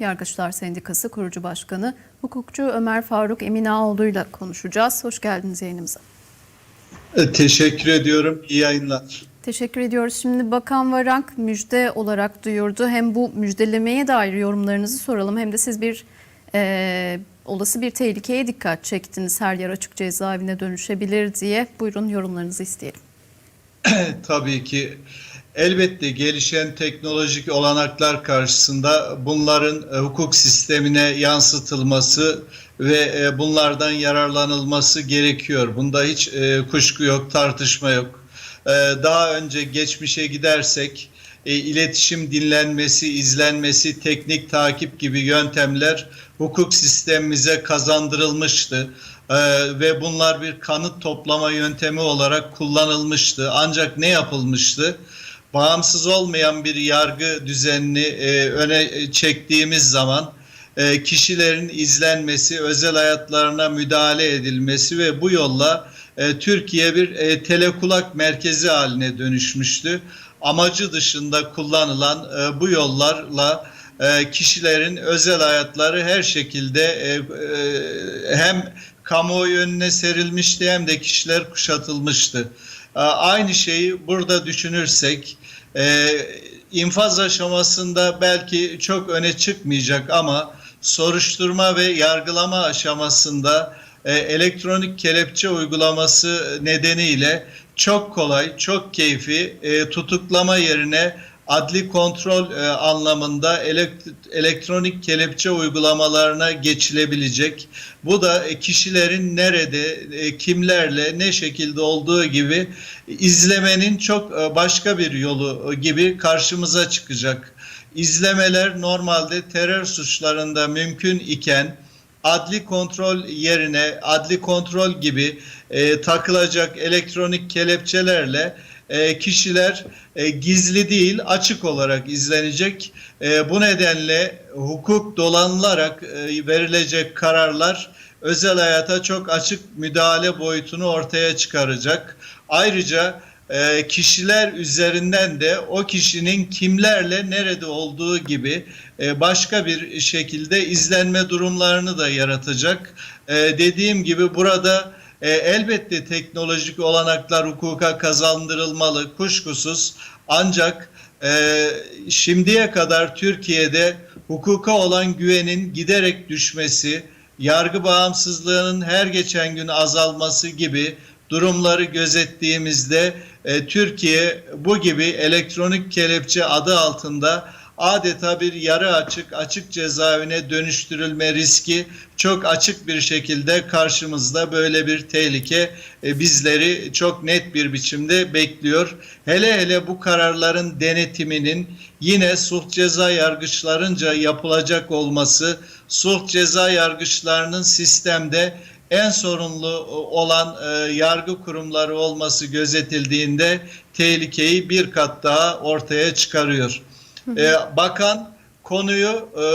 Yargıçlar Sendikası kurucu başkanı hukukçu Ömer Faruk Eminaoğlu ile konuşacağız. Hoş geldiniz yayınımıza. E, Teşekkür ediyorum. İyi yayınlar. Teşekkür ediyoruz. Şimdi Bakan Varank müjde olarak duyurdu. Hem bu müjdelemeye dair yorumlarınızı soralım hem de siz bir e, olası bir tehlikeye dikkat çektiniz. Her yer açık cezaevine dönüşebilir diye. Buyurun yorumlarınızı isteyelim. Tabii ki elbette gelişen teknolojik olanaklar karşısında bunların e, hukuk sistemine yansıtılması ve e, bunlardan yararlanılması gerekiyor. Bunda hiç e, kuşku yok, tartışma yok. Daha önce geçmişe gidersek iletişim dinlenmesi, izlenmesi, teknik takip gibi yöntemler hukuk sistemimize kazandırılmıştı. Ee, ve bunlar bir kanıt toplama yöntemi olarak kullanılmıştı. Ancak ne yapılmıştı? Bağımsız olmayan bir yargı düzenini e, öne çektiğimiz zaman e, kişilerin izlenmesi, özel hayatlarına müdahale edilmesi ve bu yolla e, Türkiye bir e, telekulak merkezi haline dönüşmüştü. Amacı dışında kullanılan e, bu yollarla e, kişilerin özel hayatları her şekilde e, e, hem kamuoyu önüne serilmişti hem de kişiler kuşatılmıştı. Aynı şeyi burada düşünürsek e, infaz aşamasında belki çok öne çıkmayacak ama soruşturma ve yargılama aşamasında e, elektronik kelepçe uygulaması nedeniyle çok kolay, çok keyfi e, tutuklama yerine adli kontrol e, anlamında elekt- elektronik kelepçe uygulamalarına geçilebilecek. Bu da e, kişilerin nerede, e, kimlerle, ne şekilde olduğu gibi izlemenin çok e, başka bir yolu e, gibi karşımıza çıkacak. İzlemeler normalde terör suçlarında mümkün iken adli kontrol yerine adli kontrol gibi e, takılacak elektronik kelepçelerle e, kişiler e, gizli değil açık olarak izlenecek. E, bu nedenle hukuk dolanılarak verilecek kararlar özel hayata çok açık müdahale boyutunu ortaya çıkaracak. Ayrıca kişiler üzerinden de o kişinin kimlerle nerede olduğu gibi başka bir şekilde izlenme durumlarını da yaratacak. Dediğim gibi burada e, elbette teknolojik olanaklar hukuka kazandırılmalı kuşkusuz. Ancak e, şimdiye kadar Türkiye'de hukuka olan güvenin giderek düşmesi, yargı bağımsızlığının her geçen gün azalması gibi durumları gözettiğimizde e, Türkiye bu gibi elektronik kelepçe adı altında adeta bir yarı açık açık cezaevine dönüştürülme riski çok açık bir şekilde karşımızda böyle bir tehlike e, bizleri çok net bir biçimde bekliyor. Hele hele bu kararların denetiminin yine suç ceza yargıçlarınca yapılacak olması, suç ceza yargıçlarının sistemde en sorumlu olan e, yargı kurumları olması gözetildiğinde tehlikeyi bir kat daha ortaya çıkarıyor. E, bakan konuyu e,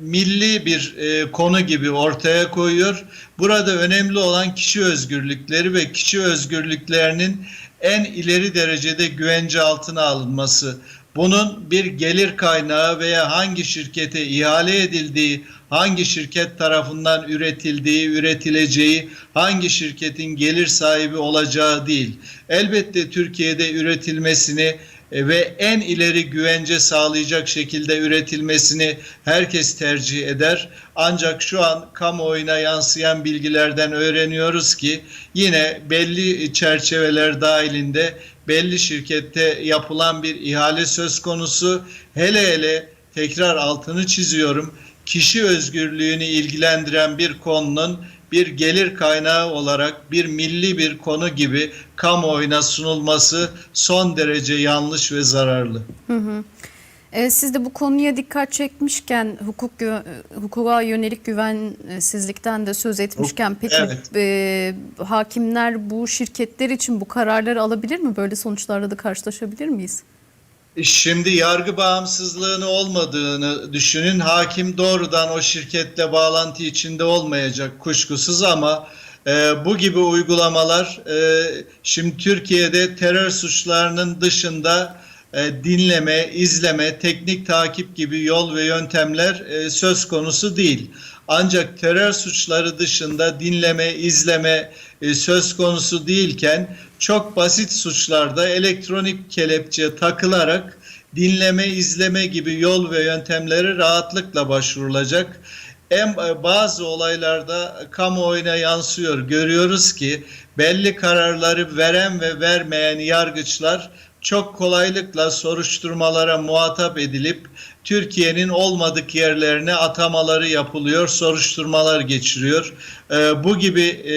milli bir e, konu gibi ortaya koyuyor. Burada önemli olan kişi özgürlükleri ve kişi özgürlüklerinin en ileri derecede güvence altına alınması. Bunun bir gelir kaynağı veya hangi şirkete ihale edildiği, hangi şirket tarafından üretildiği, üretileceği, hangi şirketin gelir sahibi olacağı değil. Elbette Türkiye'de üretilmesini ve en ileri güvence sağlayacak şekilde üretilmesini herkes tercih eder. Ancak şu an kamuoyuna yansıyan bilgilerden öğreniyoruz ki yine belli çerçeveler dahilinde belli şirkette yapılan bir ihale söz konusu. Hele hele tekrar altını çiziyorum. Kişi özgürlüğünü ilgilendiren bir konunun bir gelir kaynağı olarak bir milli bir konu gibi kamuoyuna sunulması son derece yanlış ve zararlı. E, siz de bu konuya dikkat çekmişken hukuk hukuka yönelik güvensizlikten de söz etmişken peki Evet. e, hakimler bu şirketler için bu kararları alabilir mi? Böyle sonuçlarla da karşılaşabilir miyiz? Şimdi yargı bağımsızlığını olmadığını düşünün. Hakim doğrudan o şirketle bağlantı içinde olmayacak kuşkusuz ama e, bu gibi uygulamalar e, şimdi Türkiye'de terör suçlarının dışında e, dinleme, izleme, teknik takip gibi yol ve yöntemler e, söz konusu değil. Ancak terör suçları dışında dinleme, izleme e, söz konusu değilken çok basit suçlarda elektronik kelepçe takılarak dinleme, izleme gibi yol ve yöntemlere rahatlıkla başvurulacak. En bazı olaylarda kamuoyuna yansıyor. Görüyoruz ki belli kararları veren ve vermeyen yargıçlar çok kolaylıkla soruşturmalara muhatap edilip Türkiye'nin olmadık yerlerine atamaları yapılıyor, soruşturmalar geçiriyor. Ee, bu gibi e,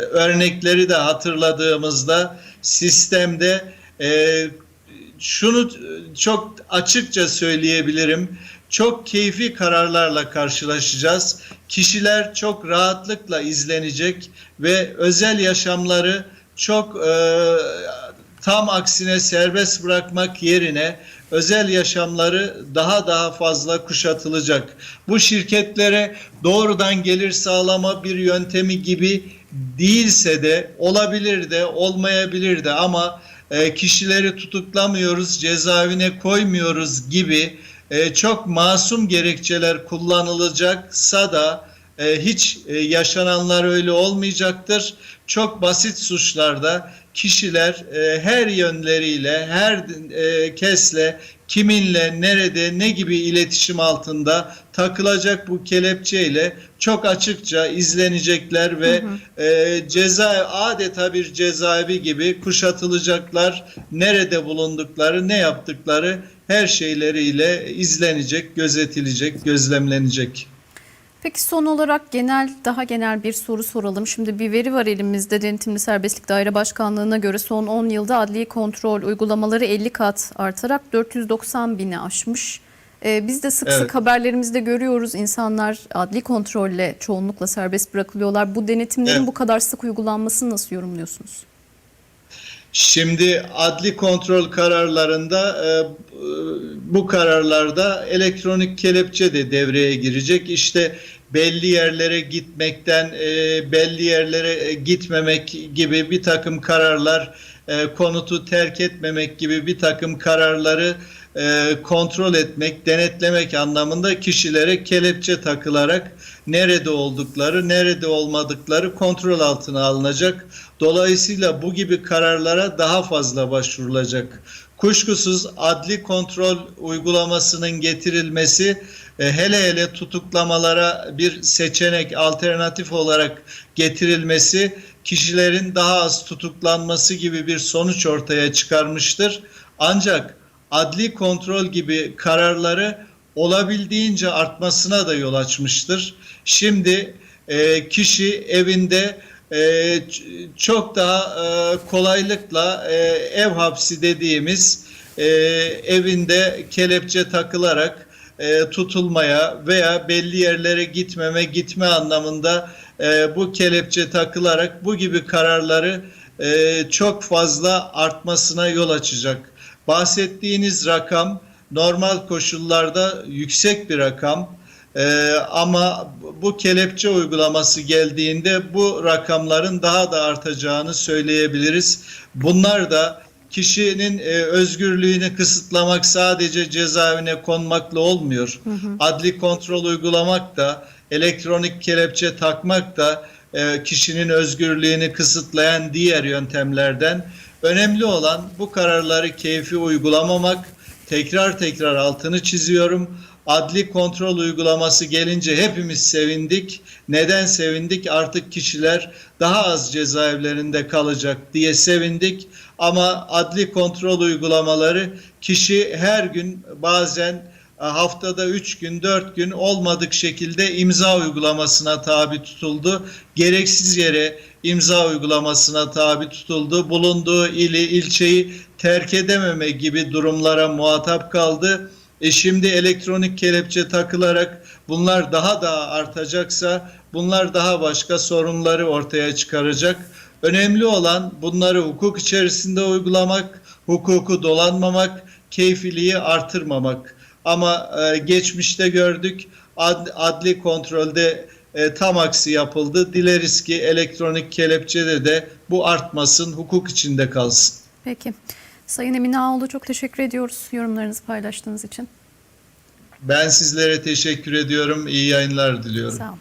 örnekleri de hatırladığımızda sistemde e, şunu çok açıkça söyleyebilirim. Çok keyfi kararlarla karşılaşacağız. Kişiler çok rahatlıkla izlenecek ve özel yaşamları çok e, tam aksine serbest bırakmak yerine özel yaşamları daha daha fazla kuşatılacak. Bu şirketlere doğrudan gelir sağlama bir yöntemi gibi değilse de olabilir de olmayabilir de ama e, kişileri tutuklamıyoruz, cezaevine koymuyoruz gibi e, çok masum gerekçeler kullanılacaksa da e, hiç e, yaşananlar öyle olmayacaktır. Çok basit suçlarda kişiler e, her yönleriyle, her e, kesle, kiminle, nerede, ne gibi iletişim altında takılacak bu kelepçeyle çok açıkça izlenecekler ve e, ceza adeta bir cezaevi gibi kuşatılacaklar. Nerede bulundukları, ne yaptıkları her şeyleriyle izlenecek, gözetilecek, gözlemlenecek. Peki son olarak genel daha genel bir soru soralım. Şimdi bir veri var elimizde Denetimli Serbestlik Daire Başkanlığı'na göre son 10 yılda adli kontrol uygulamaları 50 kat artarak 490 bini aşmış. Ee, biz de sık Evet. sık haberlerimizde görüyoruz insanlar adli kontrolle çoğunlukla serbest bırakılıyorlar. Bu denetimlerin Evet. bu kadar sık uygulanmasını nasıl yorumluyorsunuz? Şimdi adli kontrol kararlarında e, bu kararlarda elektronik kelepçe de devreye girecek. İşte belli yerlere gitmekten e, belli yerlere gitmemek gibi bir takım kararlar, e, konutu terk etmemek gibi bir takım kararları e, kontrol etmek, denetlemek anlamında kişilere kelepçe takılarak nerede oldukları, nerede olmadıkları kontrol altına alınacak. Dolayısıyla bu gibi kararlara daha fazla başvurulacak. Kuşkusuz adli kontrol uygulamasının getirilmesi e, hele hele tutuklamalara bir seçenek, alternatif olarak getirilmesi kişilerin daha az tutuklanması gibi bir sonuç ortaya çıkarmıştır. Ancak adli kontrol gibi kararları olabildiğince artmasına da yol açmıştır. Şimdi e, kişi evinde e, çok daha e, kolaylıkla e, ev hapsi dediğimiz e, evinde kelepçe takılarak e, tutulmaya veya belli yerlere gitmeme gitme anlamında e, bu kelepçe takılarak bu gibi kararları e, çok fazla artmasına yol açacak. Bahsettiğiniz rakam normal koşullarda yüksek bir rakam. Ee, ama bu kelepçe uygulaması geldiğinde bu rakamların daha da artacağını söyleyebiliriz. Bunlar da kişinin e, özgürlüğünü kısıtlamak sadece cezaevine konmakla olmuyor. Adli kontrol uygulamak da, elektronik kelepçe takmak da e, kişinin özgürlüğünü kısıtlayan diğer yöntemlerden. Önemli olan bu kararları keyfi uygulamamak. Tekrar tekrar altını çiziyorum. Adli kontrol uygulaması gelince hepimiz sevindik. Neden sevindik? Artık kişiler daha az cezaevlerinde kalacak diye sevindik. Ama adli kontrol uygulamaları kişi her gün bazen haftada 3 gün 4 gün olmadık şekilde imza uygulamasına tabi tutuldu. Gereksiz yere imza uygulamasına tabi tutuldu. Bulunduğu ili ilçeyi terk edememe gibi durumlara muhatap kaldı. E şimdi elektronik kelepçe takılarak bunlar daha da artacaksa bunlar daha başka sorunları ortaya çıkaracak. Önemli olan bunları hukuk içerisinde uygulamak, hukuku dolanmamak, keyfiliği artırmamak. Ama e, geçmişte gördük ad- adli kontrolde e, tam aksi yapıldı. Dileriz ki elektronik kelepçede de bu artmasın, hukuk içinde kalsın. Peki. Sayın Emin Ağoğlu çok teşekkür ediyoruz yorumlarınızı paylaştığınız için. Ben sizlere teşekkür ediyorum. İyi yayınlar diliyorum. Sağ olun.